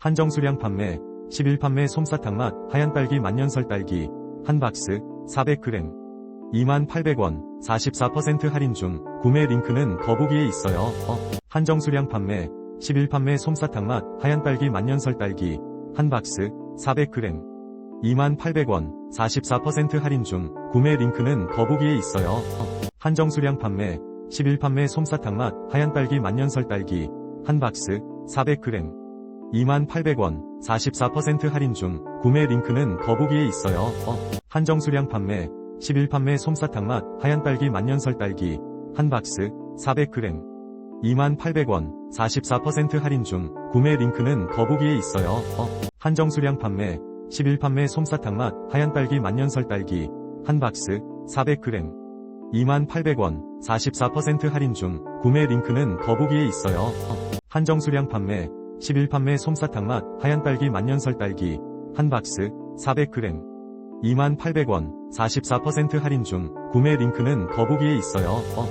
한정 수량 판매, 10일 판매 솜사탕 맛 하얀 딸기 만년설 딸기 한 박스 400g 28,800원 44% 할인 중 구매 링크는 더보기에 있어요. 어, 한정 수량 판매 10일 판매 솜사탕 맛 하얀 딸기 만년설 딸기 한 박스 400g 28,800원 44% 할인 중 구매 링크는 더보기에 있어요. 어, 한정 수량 판매 10일 판매 솜사탕 맛 하얀 딸기 만년설 딸기 한 박스 400g 28,800원 44% 할인 중 구매 링크는 더보기에 있어요. 어, 한정 수량 판매 10일 판매 솜사탕 맛 하얀 딸기 만년설 딸기 한 박스 400g 28,800원 44% 할인 중 구매 링크는 더보기에 있어요. 어, 한정 수량 판매 10일 판매 솜사탕 맛 하얀 딸기 만년설 딸기 한 박스 400g 28,800원 44% 할인 중 구매 링크는 더보기에 있어요. 어, 한정 수량 판매 10일 판매 솜사탕 맛 하얀 딸기 만년설 딸기 한 박스 400g 28,800원 44% 할인 중 구매 링크는 더보기에 있어요. 어,